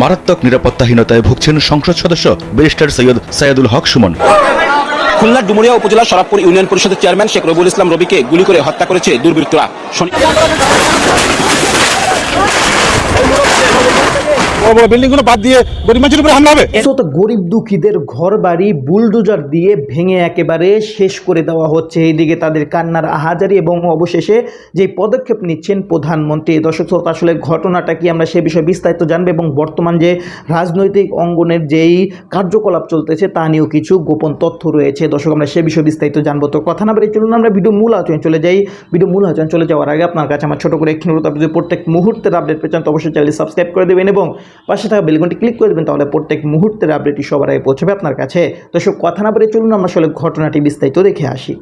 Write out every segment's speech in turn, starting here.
মারাত্মক নিরাপত্তাহীনতায় ভুগছেন সংসদ সদস্য ব্যারিস্টার সৈয়দ সাইয়াদুল হক সুমন। খুলনা ডুমুরিয়া উপজেলা সরাবপুর ইউনিয়ন পরিষদের চেয়ারম্যান শেখ রবুল ইসলাম রবিকে গুলি করে হত্যা করেছে দুর্বৃত্তরা। গরিব দুঃখীদের বুলডোজার দিয়ে ভেঙে একেবারে শেষ করে দেওয়া হচ্ছে। এইদিকে তাদের এবং অবশেষে পদক্ষেপ নিচ্ছেন প্রধানমন্ত্রী। আসলে ঘটনাটা কি আমরা সে বিষয়ে বিস্তারিত জানব এবং বর্তমান যে রাজনৈতিক অঙ্গনের যেই কার্যকলাপ চলতেছে তা নিয়েও কিছু গোপন তথ্য রয়েছে। দর্শক, আমরা সে বিষয়ে বিস্তারিত জানব। তো কথা না বেরিয়ে চলুন, আমরা ভিডিও মূল আলোচনায় চলে যাই। ভিডিও মূল আলোচনা চলে যাওয়ার আগে আপনার কাছে আমার ছোট করে প্রত্যেক মুহূর্তের আপডেট পেয়েছেন তো অবশ্যই চ্যানেল সাবস্ক্রাইব করে দেবেন এবং পাশে থাকা বেলঘন্টি ক্লিক করে দেবেন, তাহলে প্রত্যেক মুহূর্তের আপডেটটি সবার আগে পৌঁছবে আপনার কাছে। তো সব কথা না বলে চলুন, আমরা আসলে ঘটনাটি বিস্তারিত দেখে আসি।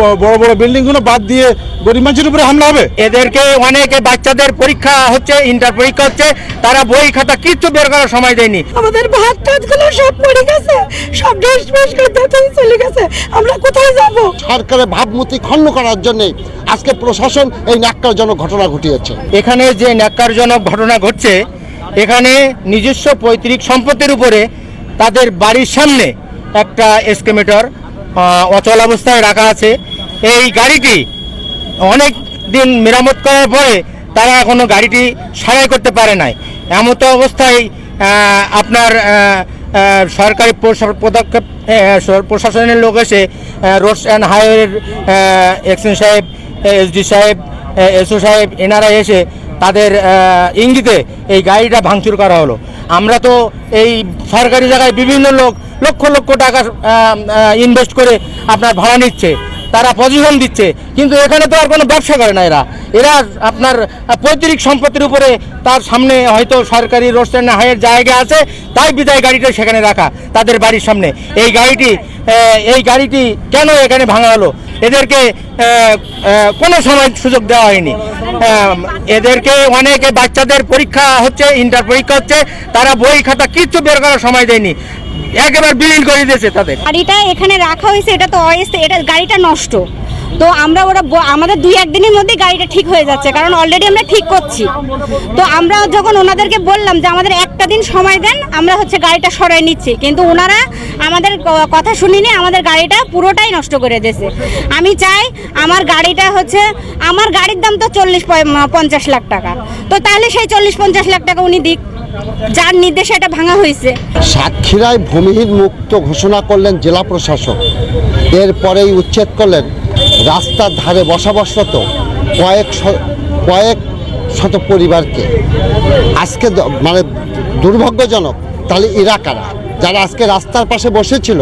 বড় বড় বিল্ডিংগুলো বাদ দিয়ে গরিব মানুষের উপরে হামলা হবে? এদেরকে অনেকে বাচ্চাদের পরীক্ষা হচ্ছে ইন্টার পরীক্ষা হচ্ছে তারা বই খাতা কিচ্ছু বের করার সময় দেয়নি। আমাদের ভাত টাতগুলো সব পড়ে গেছে। সব ড্রেস ফ্রেস চলে গেছে। আমরা কোথায় যাব? সরকারের ভাবমূর্তি খণ্ড করার জন্য আজকে প্রশাসন এই ন্যাক্কারজনক ঘটনা ঘটিয়েছে। এখানে যে ন্যাক্কারজনক ঘটনা ঘটছে এখানে নিজস্ব পৈতৃক সম্পত্তির উপরে তাদের বাড়ির সামনে একটা এসকেমেটর অচল অবস্থায় রাখা আছে। এই গাড়িটি অনেক দিন মেরামত করার পরে তারা এখনও গাড়িটি সারাই করতে পারে নাই। এমতো অবস্থায় আপনার সরকারি পদক্ষেপ প্রশাসনের লোক এসে রোডস অ্যান্ড হাইওয়ের এক্সএন সাহেব এসডি সাহেব এসও সাহেব, এনারা এসে তাদের ইঙ্গিতে এই গাড়িটা ভাঙচুর করা হলো। আমরা তো এই সরকারি জায়গায় বিভিন্ন লোক, লক্ষ লক্ষ টাকা ইনভেস্ট করে আপনার ভাড়া নিচ্ছে, তারা পজিশন দিচ্ছে, কিন্তু এখানে তো আর কোনো ব্যবসা করে না এরা। এরা আপনার পৈতৃক সম্পত্তির উপরে তার সামনে হয়তো সরকারি রোড স্ট্যান্ড হাইয়ের জায়গা আছে, তাই বিদায় গাড়িটা সেখানে রাখা, তাদের বাড়ির সামনে। এই গাড়িটি এই গাড়িটি কেন এখানে ভাঙা হলো? এদেরকে কোনো সময় সুযোগ দেওয়া হয়নি। এদেরকে অনেকে বাচ্চাদের পরীক্ষা হচ্ছে ইন্টার পরীক্ষা হচ্ছে, তারা বই খাতা কিচ্ছু বের করার সময় দেয়নি। একেবারে বিলীন করে দিয়েছে তাদের। গাড়িটা এখানে রাখা হয়েছে, এটা তো এটা গাড়িটা নষ্ট। তো আমরা ওরা আমাদের দুই একদিনের মধ্যে গাড়িটা ঠিক হয়ে যাচ্ছে, কারণ অলরেডি আমরা ঠিক করছি। তো আমরা যখন ওনাদেরকে বললাম যে আমাদের একটা দিন সময় দেন, আমরা হচ্ছে গাড়িটা সরাই নিচ্ছি। কিন্তু ওনারা আমাদের কথা শুনিনি, আমাদের গাড়িটা পুরোটাই নষ্ট করে দিয়েছে। আমি চাই আমার গাড়িটা হচ্ছে, আমার গাড়ির দাম তো চল্লিশ পঞ্চাশ লাখ টাকা। তো তাহলে সেই চল্লিশ পঞ্চাশ লাখ টাকা উনি দিক। যার নির্দেশে এটা ভাঙা হয়েছে। সাতক্ষীরায় ভূমিহীন মুক্ত ঘোষণা করলেন জেলা প্রশাসক। এরপরেই উচ্ছেদ করলেন রাস্তার ধারে বসবাসরত কয়েক কয়েক শত পরিবারকে। আজকে মানে দুর্ভাগ্যজনক, তাহলে এরা কারা? যারা আজকে রাস্তার পাশে বসেছিল,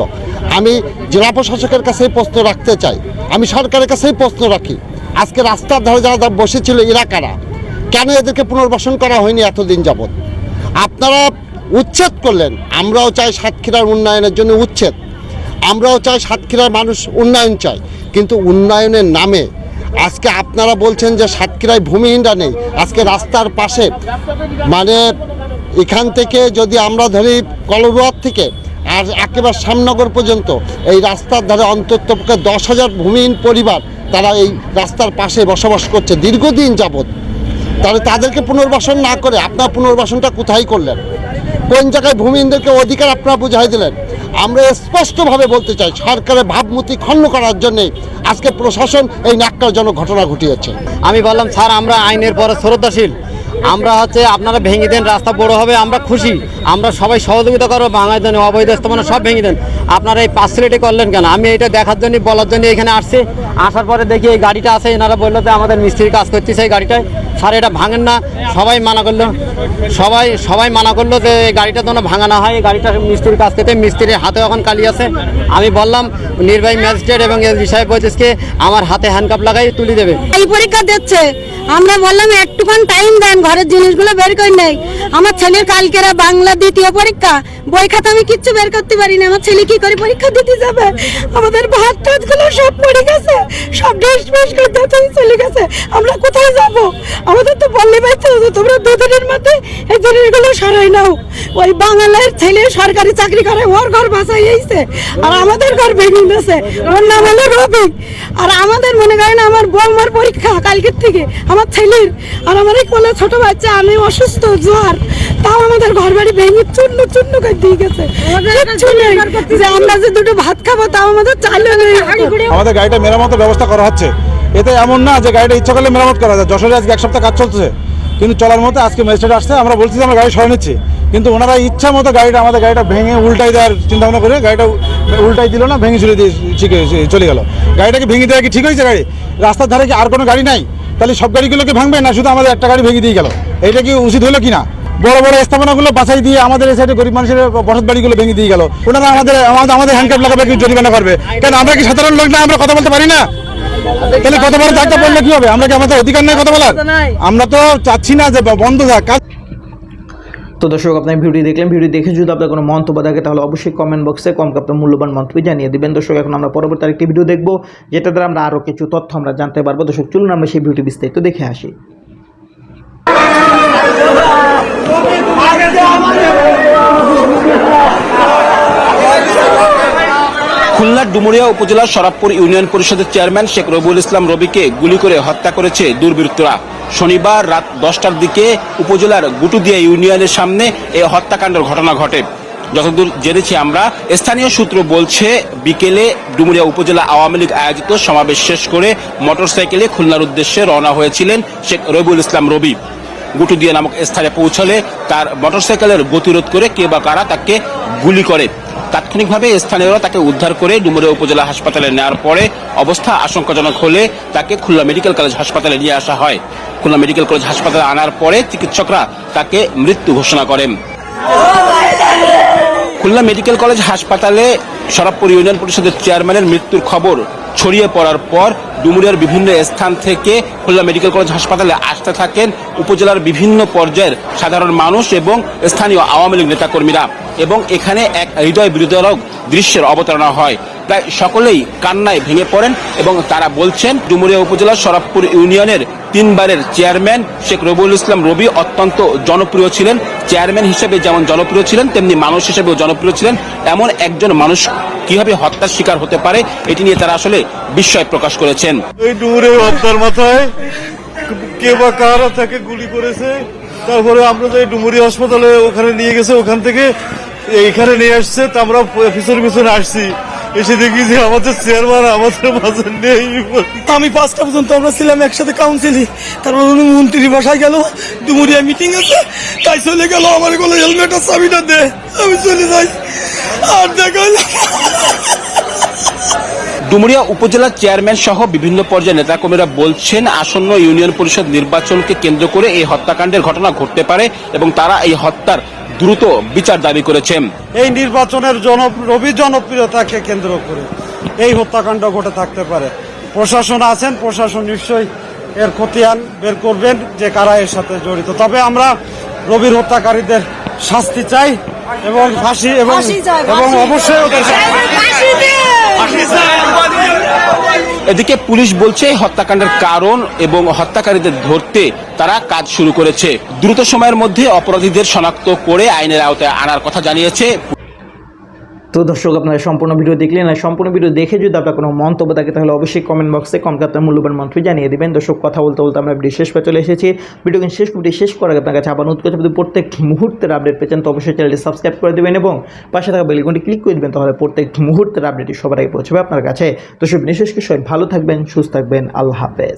আমি জেলা প্রশাসকের কাছেই প্রশ্ন রাখতে চাই। আমি সরকারের কাছেই প্রশ্ন রাখি, আজকে রাস্তার ধারে যারা বসেছিল, এরা কারা? কেন এদেরকে পুনর্বাসন করা হয়নি এতদিন যাবৎ? আপনারা উচ্ছেদ করলেন, আমরাও চাই সাতক্ষীরার উন্নয়নের জন্য উচ্ছেদ। আমরাও চাই সাতক্ষীরার মানুষ উন্নয়ন চাই কিন্তু উন্নয়নের নামে। আজকে আপনারা বলছেন যে সাতক্ষীরায় ভূমিহীনরা নেই। আজকে রাস্তার পাশে মানে এখান থেকে যদি আমরা ধরি কলরুয়ার থেকে, আর একেবারে শ্যামনগর পর্যন্ত, এই রাস্তার ধারে অন্তত দশ হাজার ভূমিহীন পরিবার তারা এই রাস্তার পাশে বসবাস করছে দীর্ঘদিন যাবৎ। তাহলে তাদেরকে পুনর্বাসন না করে আপনার পুনর্বাসনটা কোথায় করলেন? কোন জায়গায় ভূমিহীনদেরকে অধিকার আপনারা বুঝাই দিলেন? আমরা স্পষ্টভাবে বলতে চাই, সরকারের ভাবমূর্তি খণ্ড করার জন্যে আজকে প্রশাসন এই ন্যাক্কারজনক ঘটনা ঘটিয়েছে। আমি বললাম, স্যার, আমরা আইনের পরে শ্রদ্ধাশীল। আমরা হচ্ছে আপনারা ভেঙে দেন, রাস্তা বড় হবে, আমরা খুশি। আমরা সবাই সহযোগিতা করব ভাঙার জন্য অবৈধ স্থাপনা সব ভেঙে দেন। আপনারা এই পাঁচলেটে করলেন কেন? আমি এটা দেখার জন্য বলার জন্য এখানে আসছি। আসার পরে দেখি এই গাড়িটা আছে, এনারা বলল যে আমাদের মিস্ত্রির কাজ করতেছে এই গাড়িটায়। স্যার, এটা ভাঙেন না, সবাই মানা করল। সবাই সবাই মানা করল যে এই গাড়িটা যেন ভাঙানো হয়, এই গাড়িটা মিস্ত্রির কাজ করতে মিস্ত্রির হাতে এখন কালি আছে। আমি বললাম, নির্বাহী ম্যাজিস্ট্রেট এবং এসডি সাহেব বলতেছে আমার হাতে হ্যান্ডকাপ লাগাই, তুলে দেবে। এই পরীক্ষা দিচ্ছে। আমরা বললাম, একটুখান টাইম দেন, ঘরের জিনিসগুলো বের করে নেই। আমার ছেলের কালকেরা বাংলা দ্বিতীয় পরীক্ষা। বই খাতা আমি কিচ্ছু বের করতে পারি না আমার ছেলে কি করে পরীক্ষা দিতে যাবে? আমাদের ভাত টাতগুলো সব পড়ে গেছে। সব ড্রেস চলে গেছে। আমরা কোথায় যাব? আমাদের তো বললে পাইতে তোমরা দুদিনের মধ্যে এই জিনিসগুলো সরাই নাও। ওই বাঙালের ছেলে সরকারি চাকরি করে ওর ঘর বাসাই আইছে। আর আমাদের ঘর ভেঙে দিয়েছে ওর নাম হলো রবি আর আমাদের মনে করেন আমার বৌমার পরীক্ষা কালকের থেকে আমার ছেলের। আর আমার এই কোলে ছোট বাচ্চা আমি অসুস্থ জ্বর। তাও আমাদের ঘর বাড়ি ভেঙে চূর্ণ চূর্ণ করে দিয়ে গেছে। যে আমরা যে দুটো ভাত খাব তাও আমাদের চাইলে নেই। আমাদের গাড়িটা মেরামতের ব্যবস্থা করা হচ্ছে। এতে এমন না যে গাড়িটা ইচ্ছা করলে মেরামত করা যায়। যশোরে আজকে এক সপ্তাহ কাজ চলছে কিন্তু চলার মতো আজকে ম্যাজিস্ট্রেট আসছে। আমরা বলছি যে আমরা গাড়ি সরে নিচ্ছি। কিন্তু ওনারা ইচ্ছা মতো গাড়িটা, আমাদের গাড়িটা ভেঙে উল্টাই দেওয়ার চিন্তা ভাবনা করে গাড়িটা উল্টাই দিল না, ভেঙে চলে দিয়ে চলে গেল। গাড়িটাকে ভেঙে দেওয়া কি ঠিক হয়েছে গাড়ি? রাস্তার ধারে কি আর কোনো গাড়ি নাই? তাহলে সব গাড়িগুলোকে ভাঙবে না, শুধু আমাদের একটা গাড়ি ভেঙে দিয়ে গেল? এটা কি উচিত হলো কিনা? বড় বড় স্থাপনাগুলো বাছাই দিয়ে আমাদের এই সাইডে গরিব মানুষের বসত বাড়িগুলো ভেঙে দিয়ে গেল। ওনারা আমাদের আমাদের আমাদের হ্যান্ডকাপ লাগাবে কি জরিমানা করবে? কেন আমরা কি সাধারণ লোক না, আমরা কথা বলতে পারি না? তাহলে কথা বলার দায়িত্ব বললে কি হবে? আমরা কি আমাদের অধিকার নেই কথা বলার? আমরা তো চাচ্ছি না যে বন্ধ থাক। তো দর্শক আপনার ভিডিও দেখলেন ভিডিও দেখে যদি আপনার কোনো মন্তব্য থাকে, তাহলে অবশ্যই কমেন্ট বক্সে কম আপনার মূল্যবান মন্তব্য জানিয়ে দেবেন। দর্শক, এখন আমরা পরবর্তী আরেকটি ভিডিও দেখব যেটা দ্বারা আমরা আরও কিছু তথ্য আমরা জানতে পারব। দর্শক, চলুন আমরা সেই ভিডিওটি বিস্তারিত দেখে আসি। খুলনার ডুমুরিয়া উপজেলার শরাবপুর ইউনিয়ন পরিষদের চেয়ারম্যান শেখ রবুল ইসলাম রবিকে গুলি করে হত্যা করেছে দুর্বৃত্তরা। শনিবার রাত দশটার দিকে উপজেলার গুটুদিয়া ইউনিয়নের সামনে এই হত্যাকাণ্ডের ঘটনা ঘটে। যতদূর জেনেছি আমরা, স্থানীয় সূত্র বলছে, বিকেলে ডুমুরিয়া উপজেলা আওয়ামী লীগ আয়োজিত সমাবেশ শেষ করে মোটরসাইকেলে খুলনার উদ্দেশ্যে রওনা হয়েছিলেন শেখ রবিউল ইসলাম রবি। গুটুদিয়া নামক স্থানে পৌঁছলে তার মোটরসাইকেলের গতিরোধ করে কে বা কারা তাকে গুলি করে। তাৎক্ষণিকভাবে স্থানীয়রা তাকে উদ্ধার করে ডুমুরিয়া উপজেলা হাসপাতালে নেওয়ার পরে অবস্থা আশঙ্কাজনক হলে তাকে খুলনা মেডিকেল কলেজ হাসপাতালে নিয়ে আসা হয়। খুলনা মেডিকেল কলেজ হাসপাতালে আনার পরে চিকিৎসকরা তাকে মৃত্যু ঘোষণা করেন। খুলনা মেডিকেল কলেজ হাসপাতালে সরাবপুর ইউনিয়ন পরিষদের চেয়ারম্যানের মৃত্যুর খবর ছড়িয়ে পড়ার পর ডুমুরিয়ার বিভিন্ন স্থান থেকে খুলনা মেডিকেল কলেজ হাসপাতালে আসতে থাকেন উপজেলার বিভিন্ন পর্যায়ের সাধারণ মানুষ এবং স্থানীয় আওয়ামী লীগ নেতাকর্মীরা। এবং এখানে এক হৃদয় বিরোধক দৃশ্যের অবতারণা হয়। প্রায় সকলেই কান্নায় ভেঙে পড়েন এবং তারা বলছেন, ডুমুরিয়া উপজেলার শরাবপুর ইউনিয়নের তিনবারের চেয়ারম্যান শেখ রবিউল ইসলাম রবি অত্যন্ত জনপ্রিয় ছিলেন। চেয়ারম্যান হিসেবে যেমন জনপ্রিয় ছিলেন, তেমনি মানুষ হিসেবেও জনপ্রিয় ছিলেন। এমন একজন মানুষ কীভাবে হত্যার শিকার হতে পারে, এটি নিয়ে তারা আসলে বিস্ময় প্রকাশ করেছেন। এই হত্যার মাথায় কে বা কারা তাকে গুলি করেছে, তারপরে আমরা যে ডুমুরি হাসপাতালে ওখানে নিয়ে গেছে, ওখান থেকে এইখানে নিয়ে আসছে, তা আমরা পিছনে পিছনে আসছি। এসে দেখি যে আমাদের চেয়ারম্যান আমাদের মাঝে নেই আমি পাঁচটা পর্যন্ত আমরা ছিলাম, একসাথে কাউন্সিলি তারপর উনি মন্ত্রী বাসায় গেল দুমুরিয়া মিটিং আছে। তাই চলে গেল, আমার কোনো হেলমেট আর চাবিটা দে। আমি চলে যাই। আর দেখা ডুমুরিয়া উপজেলার চেয়ারম্যান সহ বিভিন্ন পর্যায়ের নেতাকর্মীরা বলছেন আসন্ন ইউনিয়ন পরিষদ নির্বাচনকে কেন্দ্র করে এই হত্যাকাণ্ডের ঘটনা ঘটতে পারে এবং তারা এই হত্যার দ্রুত বিচার দাবি করেছেন। এই নির্বাচনের জন রবি জনপ্রিয়তাকে কেন্দ্র করে এই হত্যাকাণ্ড ঘটে থাকতে পারে। প্রশাসন আছেন প্রশাসন নিশ্চয়ই এর খতিয়ান বের করবেন যে কারা এর সাথে জড়িত। তবে আমরা রবির হত্যাকারীদের শাস্তি চাই এবং ফাঁসি এবং এবং অবশ্যই ওদের এদিকে পুলিশ বলছে হত্যাকাণ্ডের কারণ এবং হত্যাকারীদের ধরতে তারা কাজ শুরু করেছে। দ্রুত সময়ের মধ্যে অপরাধীদের শনাক্ত করে আইনের আওতায় আনার কথা জানিয়েছে তো দর্শক, আপনারা সম্পূর্ণ ভিডিও দেখলেন আর সম্পূর্ণ ভিডিও দেখে যদি আপনার কোনো মন্তব্য থাকে, তাহলে অবশ্যই কমেন্ট বক্সে কমকে আপনার মূল্যবান মন্ত্রী জানিয়ে দেবেন। দর্শক, কথা বলতে বলতে আমরা ভিডিও শেষ পে চলে এসেছি। ভিডিও কিন্তু শেষ ভিডিও শেষ করার আপনার কাছে আবার করতে যদি প্রত্যেক মুহূর্তের আপডেট পেয়েছেন তো অবশ্যই চ্যানেলটি সাবস্ক্রাইব করে দেবেন এবং পাশে থাকা বেলগুনটি ক্লিক করে দেবেন, তাহলে প্রত্যেক মুহূর্তের আপডেটটি সবার আগে পৌঁছবে আপনার কাছে। তো সব বিশেষ করে সবাই ভালো থাকবেন, সুস্থ থাকবেন, আল্লাহ হাফেজ।